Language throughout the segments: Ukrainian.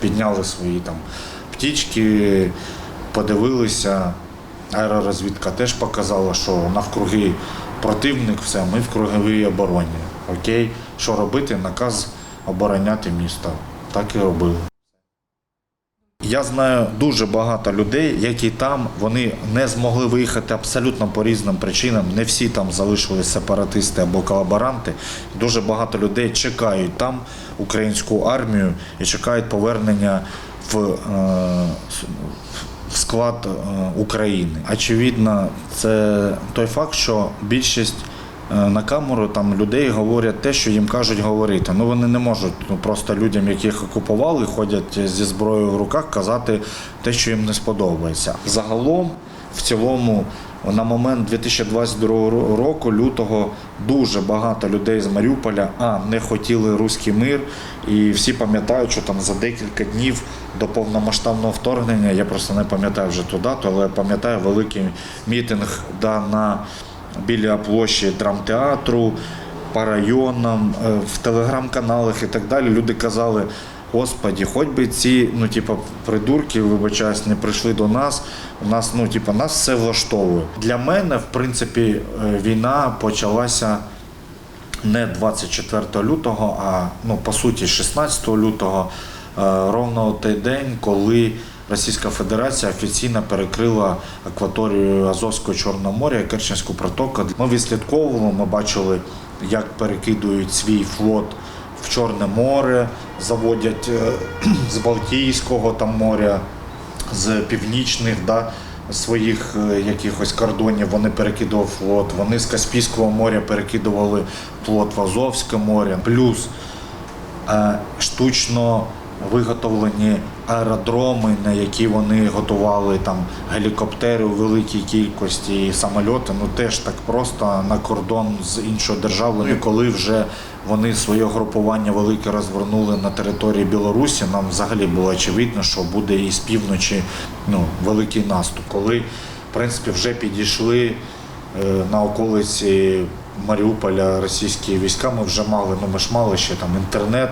підняли свої там птічки, подивилися. Аеророзвідка теж показала, що навкруги противник, все, ми в круговій обороні. Окей, що робити? Наказ обороняти місто. Так і робили. Я знаю дуже багато людей, які там вони не змогли виїхати абсолютно по різним причинам. Не всі там залишились сепаратисти або колаборанти. Дуже багато людей чекають там українську армію і чекають повернення в, е, в склад е, України. Очевидно, це той факт, що більшість на камеру там людей говорять те, що їм кажуть говорити. Ну вони не можуть ну, просто людям, яких окупували, ходять зі зброєю в руках, казати те, що їм не сподобається. Загалом, в цілому, на момент 2022 року, лютого, дуже багато людей з Маріуполя а не хотіли руський мир, і всі пам'ятають, що там за декілька днів до повномасштабного вторгнення, я просто не пам'ятаю вже ту дату, але пам'ятаю великий мітинг да, на біля площі драмтеатру, по районам, е, в телеграм-каналах і так далі. Люди казали. Господі, хоч би ці, ну, типу, придурки, вибачаюсь, не прийшли до нас. У нас, ну, типу, нас все влаштовує. Для мене, в принципі, е, війна почалася не 24 лютого, а ну, по суті 16 лютого, е, ровно той день, коли Російська Федерація офіційно перекрила акваторію Азовського Чорного моря і Керченську протоку. Ми відслідковували, ми бачили, як перекидують свій флот в Чорне море, заводять е, з Балтійського там моря, з північних да, своїх е, якихось кордонів вони перекидували флот. Вони з Каспійського моря перекидували флот в Азовське море. Плюс е, штучно виготовлені аеродроми, на які вони готували там гелікоптери у великій кількості і самольоти. Ну теж так просто на кордон з іншою державою. Коли вже вони своє групування велике розвернули на території Білорусі, нам взагалі було очевидно, що буде і з півночі ну, великий наступ. Коли в принципі вже підійшли е, на околиці Маріуполя російські війська, ми вже мали, ну ми ж мали ще там інтернет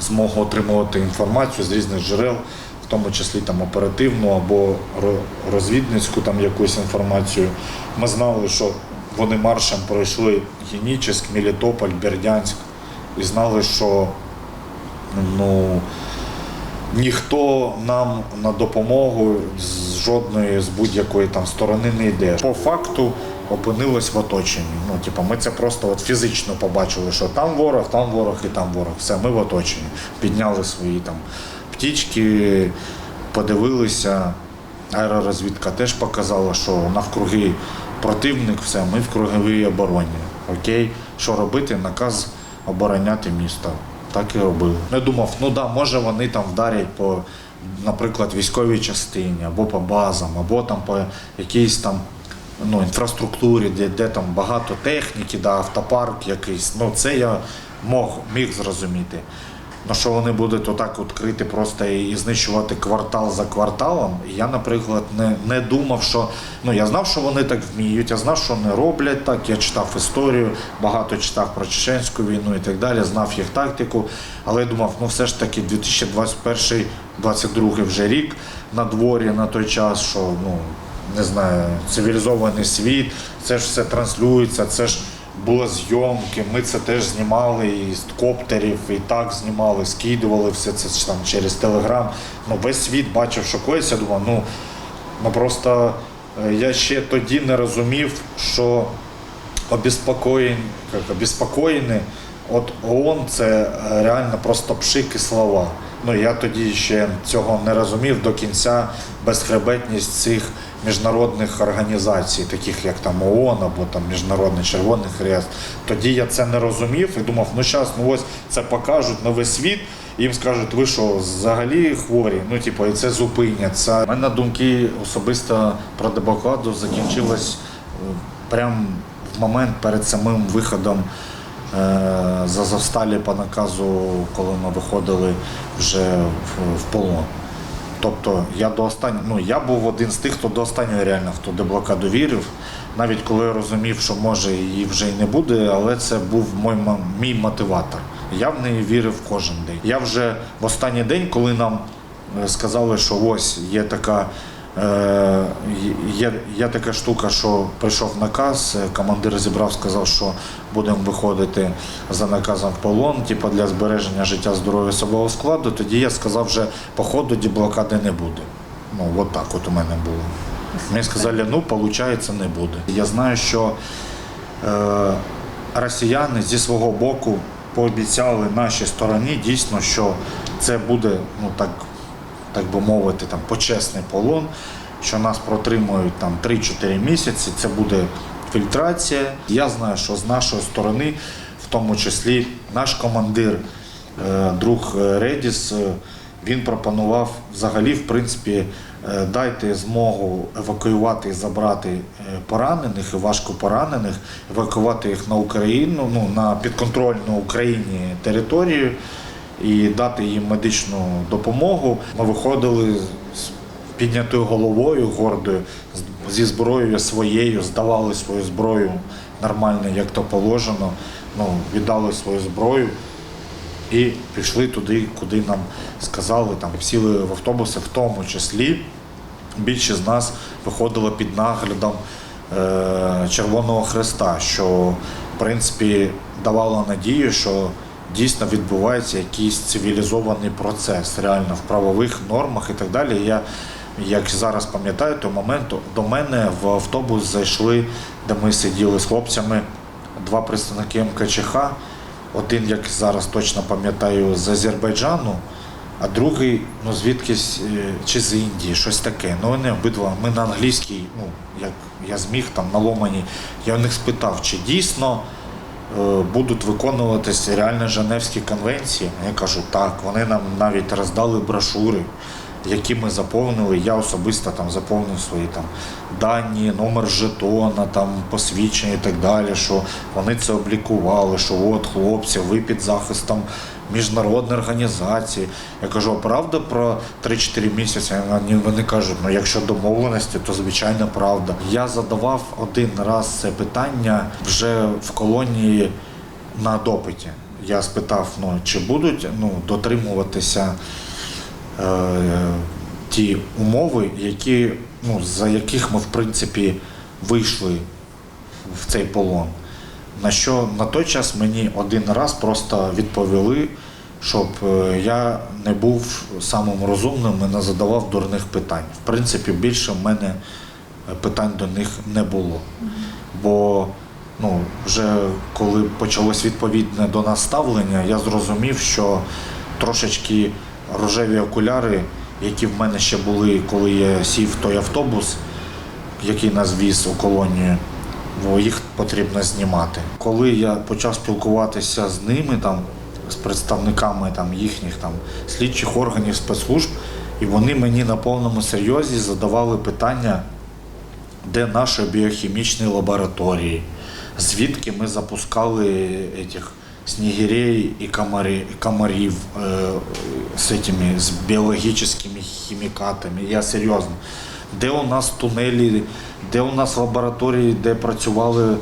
змогу отримувати інформацію з різних джерел, в тому числі там оперативну або ро- розвідницьку там якусь інформацію. Ми знали, що вони маршем пройшли Генічеськ, Мелітополь, Бердянськ і знали, що ну, ніхто нам на допомогу з жодної з будь-якої там сторони не йде. По факту опинилось в оточенні. Ну, типу, ми це просто от фізично побачили, що там ворог, там ворог і там ворог. Все, ми в оточенні. Підняли свої там птічки, подивилися. Аеророзвідка теж показала, що навкруги противник, все, ми в круговій обороні. Окей, що робити? Наказ обороняти місто. Так і робили. Я думав, ну да, може вони там вдарять по, наприклад, військовій частині, або по базам, або там по якійсь там ну, інфраструктурі, де, де там багато техніки, да, автопарк якийсь. Ну, це я мог, міг зрозуміти. Ну, що вони будуть отак відкрити просто і, знищувати квартал за кварталом. Я, наприклад, не, не думав, що ну я знав, що вони так вміють, я знав, що не роблять так. Я читав історію, багато читав про чеченську війну і так далі, знав їх тактику. Але я думав, ну все ж таки 2021-2022 вже рік на дворі на той час, що ну не знаю, цивілізований світ, це ж все транслюється, це ж були зйомки, ми це теж знімали і з коптерів, і так знімали, скидували все це там через телеграм. Ну, весь світ бачив, що коїться, я думав, ну, ну просто е, я ще тоді не розумів, що обеспокоєн, як, обеспокоєні, от ООН це е, реально просто пшик і слова. Ну я тоді ще цього не розумів до кінця безхребетність цих міжнародних організацій, таких як там ООН або там Міжнародний Червоний Хрест. Тоді я це не розумів і думав, ну зараз ну ось це покажуть весь світ. Їм скажуть, ви що, взагалі хворі? Ну, типу, і це зупиняться. У мене думки особисто про деблокаду закінчилось е, прямо в момент перед самим виходом з Азовсталі по наказу, коли ми виходили вже в, полон. Тобто я до останнього, ну я був один з тих, хто до останнього реально в ту деблокаду вірив. Навіть коли я розумів, що може її вже й не буде, але це був мій, мій мотиватор. Я в неї вірив кожен день. Я вже в останній день, коли нам е, сказали, що ось є така. Е, Є, є така штука, що прийшов наказ, е, командир зібрав, сказав, що будемо виходити за наказом в полон, типу для збереження життя здоров'я особового складу. Тоді я сказав, вже по ходу деблокади не буде. Ну, от так от у мене було. Мені сказали, ну, виходить, не буде. Я знаю, що е, росіяни зі свого боку пообіцяли нашій стороні дійсно, що це буде, ну так, так би мовити, там, почесний полон, що нас протримують там 3-4 місяці, це буде фільтрація. Я знаю, що з нашої сторони, в тому числі наш командир, е, друг е, Редіс, е, він пропонував взагалі, в принципі, дайте змогу евакуювати і забрати поранених і важко поранених, евакуювати їх на Україну, ну на підконтрольну Україні територію і дати їм медичну допомогу. Ми виходили з піднятою головою, гордою, зі зброєю своєю, здавали свою зброю нормально, як то положено. Ну, віддали свою зброю і пішли туди, куди нам сказали, там сіли в автобуси, в тому числі більшість з нас виходило під наглядом е, Червоного Хреста, що в принципі давало надію, що дійсно відбувається якийсь цивілізований процес, реально в правових нормах і так далі. Я як зараз пам'ятаю, того моменту до мене в автобус зайшли, де ми сиділи з хлопцями, два представники МКЧХ. Один, як зараз точно пам'ятаю, з Азербайджану, а другий, ну звідкись е, чи з Індії, щось таке. Ну вони обидва. Ми на англійській, ну як я зміг там на ломані. Я у них спитав, чи дійсно будуть виконуватись реально Женевські конвенції. Я кажу, так. Вони нам навіть роздали брошури, які ми заповнили. Я особисто там заповнив свої там дані, номер жетона, там посвідчення і так далі. Що вони це облікували, що от хлопці, ви під захистом міжнародної організації. Я кажу, правда про 3-4 місяці? Вони кажуть, ну якщо домовленості, то звичайно правда. Я задавав один раз це питання вже в колонії на допиті. Я спитав, ну чи будуть ну, дотримуватися е, ті умови, які, ну, за яких ми в принципі вийшли в цей полон. На що на той час мені один раз просто відповіли, щоб е, я не був самим розумним і не задавав дурних питань. В принципі, більше в мене е, питань до них не було. Бо ну, вже коли почалось відповідне до нас ставлення, я зрозумів, що трошечки рожеві окуляри, які в мене ще були, коли я сів в той автобус, який нас віз у колонію, бо їх потрібно знімати. Коли я почав спілкуватися з ними, там, з представниками там, їхніх там, слідчих органів спецслужб, і вони мені на повному серйозі задавали питання, де наші біохімічні лабораторії, звідки ми запускали этих снігирей і комарі, комарів е, з, этими, з біологічними хімікатами. Я серйозно. Де у нас тунелі, де у нас лабораторії, де працювали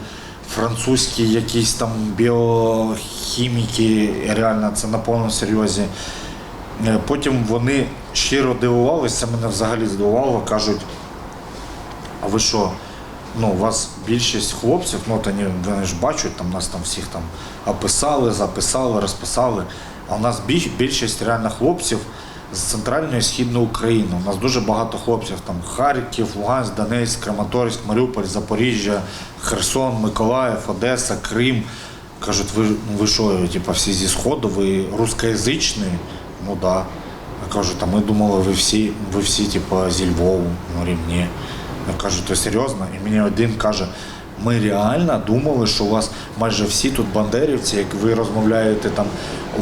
французькі якісь там біохіміки, реально це на повному серйозі. Е, Потім вони щиро дивувалися, мене взагалі здивувало, кажуть, а ви що, ну, у вас більшість хлопців, ну, вони, вони ж бачать, там нас там всіх там описали, записали, розписали. А у нас більшість реально хлопців з центральної і східної України. У нас дуже багато хлопців там Харків, Луганськ, Донецьк, Краматорськ, Маріуполь, Запоріжжя, Херсон, Миколаїв, Одеса, Крим. Кажуть, ви, ну, ви що, типа, всі зі Сходу, ви рускоязичні? Ну да. Я кажу, та ми думали, ви всі, ви всі типа, зі Львову. Говорю, ні. Я кажу, то серйозно? І мені один каже, ми реально думали, що у вас майже всі тут бандерівці, як ви розмовляєте там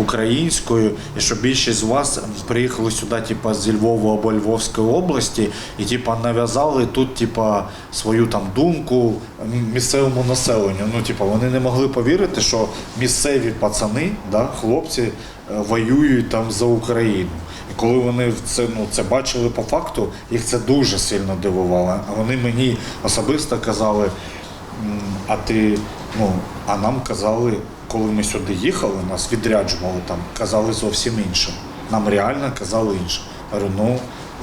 українською, і що більшість з вас приїхали сюди, типа, зі Львова або Львовської області, і типа нав'язали тут, типа, свою там думку місцевому населенню. Ну, типа, вони не могли повірити, що місцеві пацани, да, хлопці, е, воюють там за Україну. І коли вони це, ну, це бачили по факту, їх це дуже сильно дивувало. А вони мені особисто казали, «М, а ти Ну, а нам казали, коли ми сюди їхали, нас відряджували там, казали зовсім інше. Нам реально казали інше. Я говорю, ну,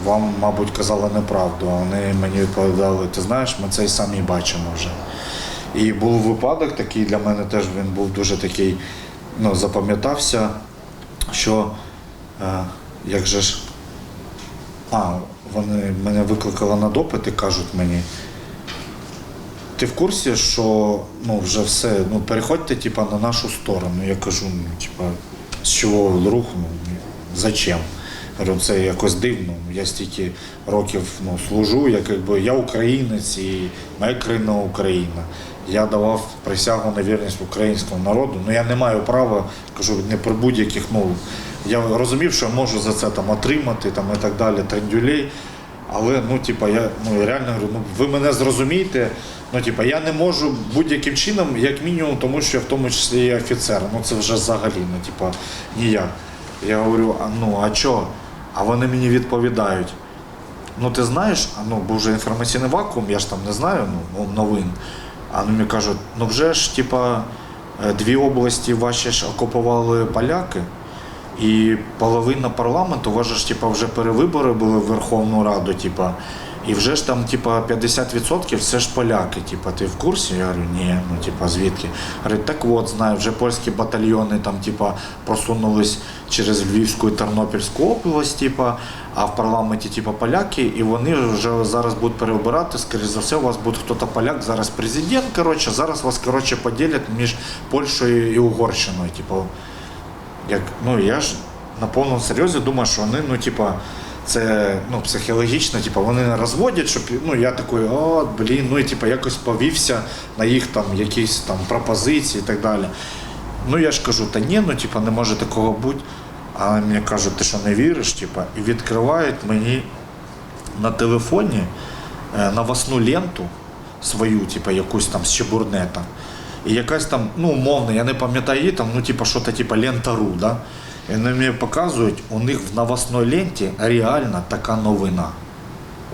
вам, мабуть, казали неправду. Вони мені відповідали, ти знаєш, ми це й самі бачимо вже. І був випадок такий для мене теж він був дуже такий, ну, запам'ятався, що е, як же ж. А, вони мене викликали на допит і кажуть мені, ти в курсі, що ну, вже все, ну переходьте типа, на нашу сторону. Я кажу, ну, типа, з чого рух, ну, зачем? Говорю, це якось дивно. Я стільки років ну, служу, як якби я українець і моя країна Україна. Я давав присягу на вірність українському народу. Ну я не маю права, кажу, не при будь-яких ну. Я розумів, що я можу за це там отримати там, і так далі, трендюлей. Але ну, типа, я ну, реально говорю, ну ви мене зрозумієте. Ну, типа, я не можу будь-яким чином, як мінімум, тому що я в тому числі і офіцер. Ну це вже взагалі, ну, типа, ніяк. Я говорю, а ну а чо? А вони мені відповідають. Ну ти знаєш, а, ну, був вже інформаційний вакуум, я ж там не знаю ну, новин. А вони мені кажуть, ну вже ж, типа, е, дві області ваші ж окупували поляки. І половина парламенту, у ж типа вже перевибори були в Верховну Раду, типа, і вже ж там, типа, 50% це ж поляки. Типа, ти в курсі? Я говорю, ні, ну типа, звідки? Говорить, так от, знаю, вже польські батальйони там, типа, просунулись через Львівську і Тернопільську область, типа, а в парламенті, типа, поляки, і вони вже зараз будуть переобирати, скоріш за все, у вас буде хтось поляк, зараз президент, коротше, зараз вас, коротше, поділять між Польщею і Угорщиною, типу. Як, ну я ж на повному серйозі думаю, що вони, ну, типа, це ну, психологічно, типа, вони не розводять, щоб ну я такий, о, блін, ну і типа якось повівся на їх там якісь там пропозиції і так далі. Ну я ж кажу, та ні, ну типа, не може такого бути. А мені кажуть, ти що не віриш? Типа, і відкривають мені на телефоні е, новосну ленту свою, типа якусь там з чебурнета. І якась там, ну, умовно, я не пам'ятаю її, там, ну, типа, що то типа лента.ру, да? І вони мені показують, у них в новосної ленті реально така новина.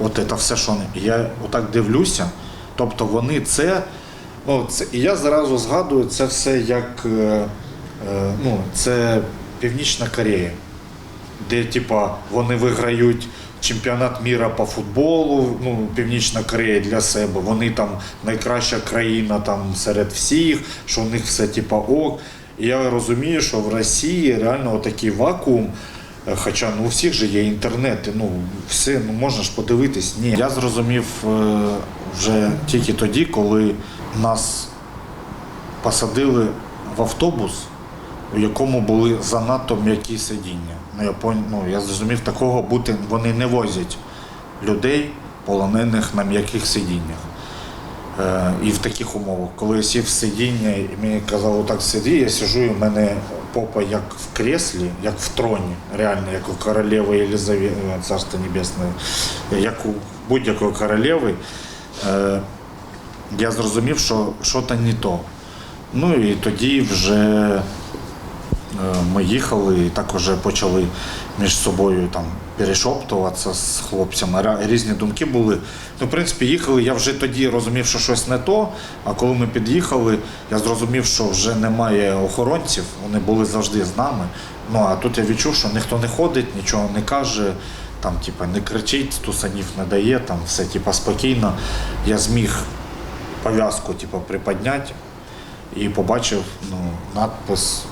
От це все, що. Я отак дивлюся. Тобто вони це. Ну, це і я зразу згадую це все як е, е, ну, це Північна Корея, де типа вони виграють чемпіонат міра по футболу, ну, Північна Корея для себе. Вони там найкраща країна там серед всіх, що у них все типа ок. Я розумію, що в Росії реально отакий вакуум. Е, Хоча ну, у всіх же є інтернет, ну все ну можна ж подивитись. Ні, я зрозумів е, вже тільки тоді, коли нас посадили в автобус, у якому були занадто м'які сидіння. Ну я ну, я зрозумів, такого бути вони не возять людей, полонених на м'яких сидіннях. Е, і в таких умовах, коли я сів сидіння, і мені казали, так сиді, я сижу, і в мене попа як в креслі, як в троні, реально, як у королеви Єлизавети, Царство Небесне, як у будь-якої королеви. Е, я зрозумів, що щось не то. Ну і тоді вже е, ми їхали і так вже почали між собою там перешоптуватися з хлопцями. Різні думки були. Ну, в принципі, їхали. Я вже тоді розумів, що щось не то. А коли ми під'їхали, я зрозумів, що вже немає охоронців, вони були завжди з нами. Ну а тут я відчув, що ніхто не ходить, нічого не каже, там, типа, не кричить, тусанів не дає, там все типа, спокійно. Я зміг пов'язку типа, приподняти і побачив ну, надпис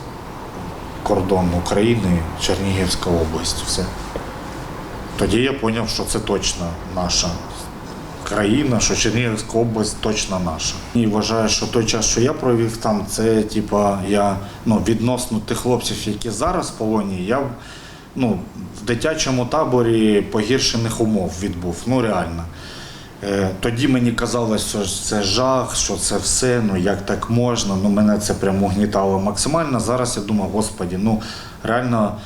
кордон України, Чернігівська область. Все. Тоді я зрозумів, що це точно наша країна, що Чернігівська область точно наша. І вважаю, що той час, що я провів там, це типа я ну, відносно тих хлопців, які зараз в полоні, я ну, в дитячому таборі погіршених умов відбув. Ну реально. Е, Тоді мені казалось, що це жах, що це все, ну як так можна. Ну мене це прямо угнітало максимально. Зараз я думаю, господі, ну реально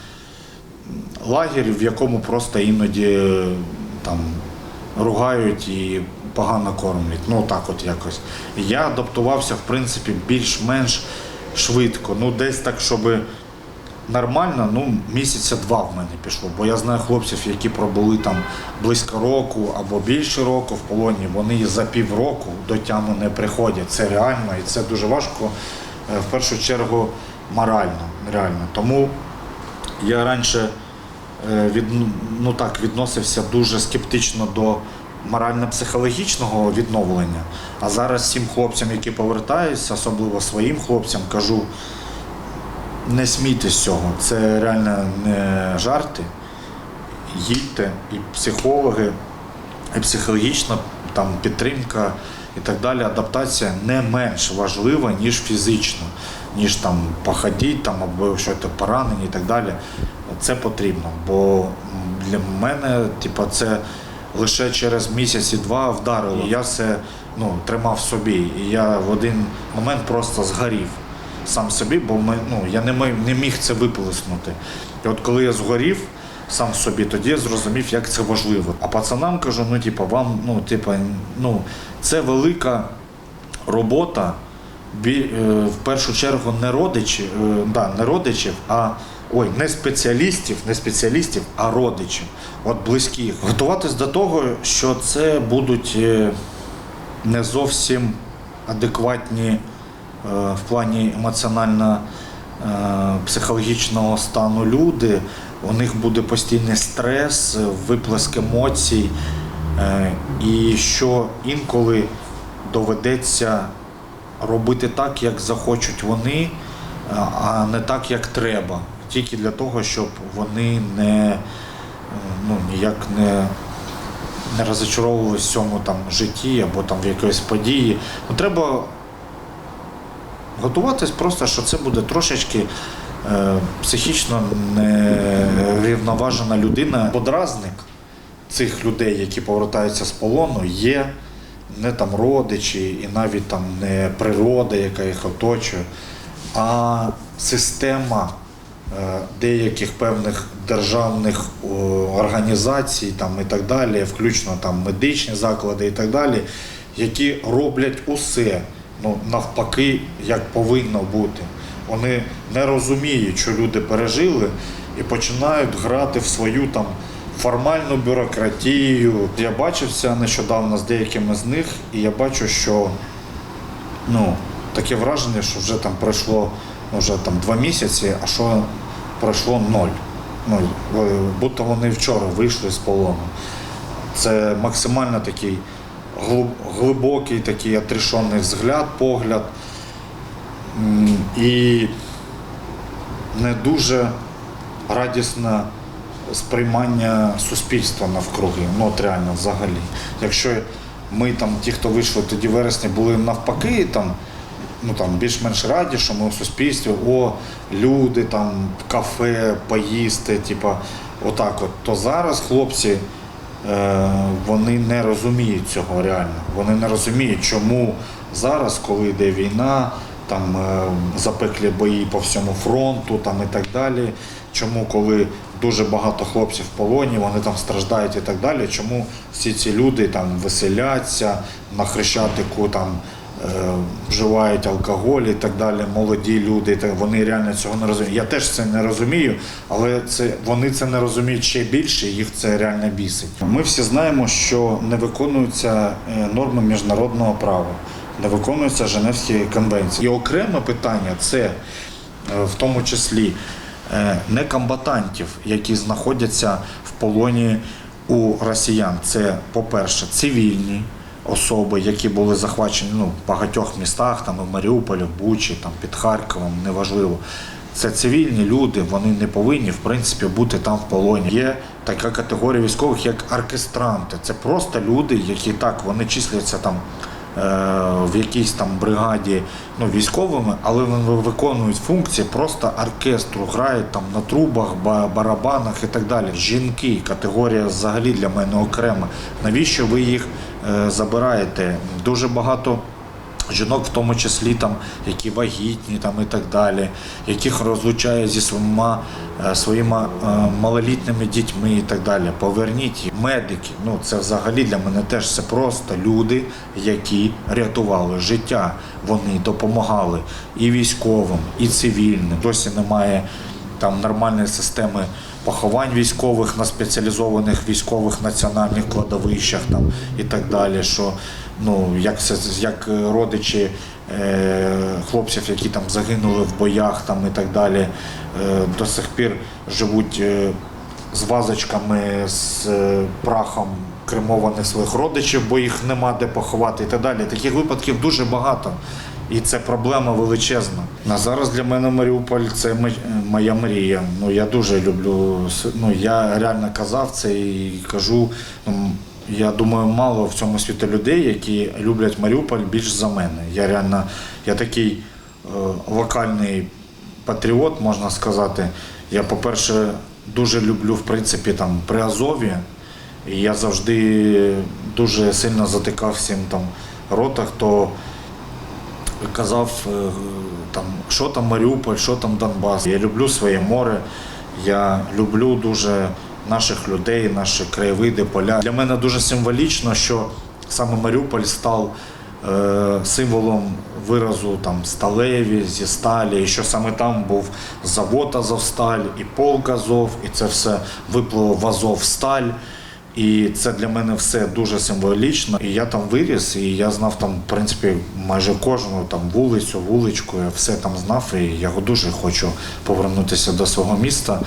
лагерь, в якому просто іноді там ругають і погано кормлять. Ну так от якось. Я адаптувався, в принципі, більш-менш швидко. Ну, десь так, щоб нормально, ну місяця два в мене пішло. Бо я знаю хлопців, які пробули там близько року або більше року в полоні. Вони за півроку до тями не приходять. Це реально і це дуже важко. е, В першу чергу морально. Реально. Тому я раніше е, від, ну, так, відносився дуже скептично до морально-психологічного відновлення. А зараз всім хлопцям, які повертаються, особливо своїм хлопцям, кажу, не смійтесь цього. Це реально не жарти. Їдьте, і психологи, і психологічна там, підтримка і так далі, адаптація не менш важлива, ніж фізично, ніж там походіть там, або щось поранені і так далі. Це потрібно. Бо для мене, типу, це лише через місяць і два вдарило. Я це ну, тримав в собі. І я в один момент просто згорів сам собі, бо ми, ну, я не, ми- не міг це виплеснути. І от коли я згорів сам собі, тоді я зрозумів, як це важливо. А пацанам кажу, ну, типу, вам, ну, типу, ну, це велика робота. Е, в першу чергу не родичі, е, да, не родичів, а ой, не спеціалістів, не спеціалістів, а родичів, от близьких. Готуватись до того, що це будуть е, не зовсім адекватні в плані емоціонально-психологічного стану люди. У них буде постійний стрес, виплеск емоцій, е, і що інколи доведеться робити так, як захочуть вони, а- не так, як треба. Тільки для того, щоб вони не е, ну, ніяк не, не розочаровувалися в цьому там житті або там в якоїсь події. Ну, треба готуватись просто, що це буде трошечки е, психічно нерівноважена людина. Подразник цих людей, які повертаються з полону, є не там родичі і навіть там не природа, яка їх оточує, а система е, деяких певних державних організацій там, і так далі, включно там медичні заклади і так далі, які роблять усе ну, навпаки, як повинно бути. Вони не розуміють, що люди пережили, і починають грати в свою там формальну бюрократію. Я бачився нещодавно з деякими з них, і я бачу, що ну, таке враження, що вже там пройшло ну, вже там два місяці, а що пройшло ноль. Ну, е, будто вони вчора вийшли з полону. Це максимально такий глибокий, такий отрешений взгляд, погляд. І не дуже радісне сприймання суспільства навкруги. Ну от реально взагалі. Якщо ми там, ті, хто вийшли тоді в вересні, були навпаки, там, ну там більш-менш раді, що ми у суспільстві, о, люди, там, кафе, поїсти, типа, отак от, то зараз хлопці. Е, Вони не розуміють цього реально. Вони не розуміють, чому зараз, коли йде війна, там е, запеклі бої по всьому фронту, там і так далі. Чому, коли дуже багато хлопців в полоні, вони там страждають і так далі. Чому всі ці люди там веселяться на хрещатику, там вживають алкоголь і так далі, молоді люди, вони реально цього не розуміють. Я теж це не розумію, але це, вони це не розуміють ще більше, їх це реально бісить. Ми всі знаємо, що не виконуються е, норми міжнародного права, не виконуються Женевські конвенції. І окреме питання це е, в тому числі е, некомбатантів, які знаходяться в полоні у росіян. Це, по-перше, цивільні особи, які були захвачені ну, в багатьох містах, там в Маріуполі, в Бучі, там під Харковом, неважливо. Це цивільні люди, вони не повинні в принципі бути там в полоні. Є така категорія військових, як оркестранти. Це просто люди, які так вони числяться там в якійсь там бригаді ну, військовими, але вони виконують функції просто оркестру, грають там на трубах, барабанах і так далі. Жінки, категорія взагалі для мене окрема. Навіщо ви їх е, забираєте? Дуже багато. Жінок, в тому числі там, які вагітні там, і так далі, яких розлучає зі своїми, е, своїми е, малолітніми дітьми і так далі. Поверніть їх. Медики. Ну це взагалі для мене теж це просто люди, які рятували життя. Вони допомагали і військовим, і цивільним. Досі немає там нормальні системи поховань військових на спеціалізованих військових національних кладовищах там, і так далі. Що, ну, як, як родичі е, хлопців, які там загинули в боях там, і так далі, е, до сих пір живуть е, з вазочками, з е, прахом кремованих своїх родичів, бо їх нема де поховати і так далі. Таких випадків дуже багато. І це проблема величезна. А зараз для мене Маріуполь це моя мрія. Ну я дуже люблю. Ну я реально казав це і кажу. Ну, я думаю, мало в цьому світі людей, які люблять Маріуполь більш за мене. Я реально я такий е, локальний патріот, можна сказати. Я, по-перше, дуже люблю в принципі там при Азові. І я завжди дуже сильно затикав всім там рота, хто казав е, там, що там Маріуполь, що там Донбас. Я люблю своє море, я люблю дуже наших людей, наші краєвиди, поля. Для мене дуже символічно, що саме Маріуполь став е, символом виразу там сталеві зі сталі, і що саме там був завод Азовсталь і полк Азов, і це все виплило в Азовсталь. І це для мене все дуже символічно. І я там виріс, і я знав там, в принципі, майже кожну там вулицю, вуличку, я все там знав, і я дуже хочу повернутися до свого міста.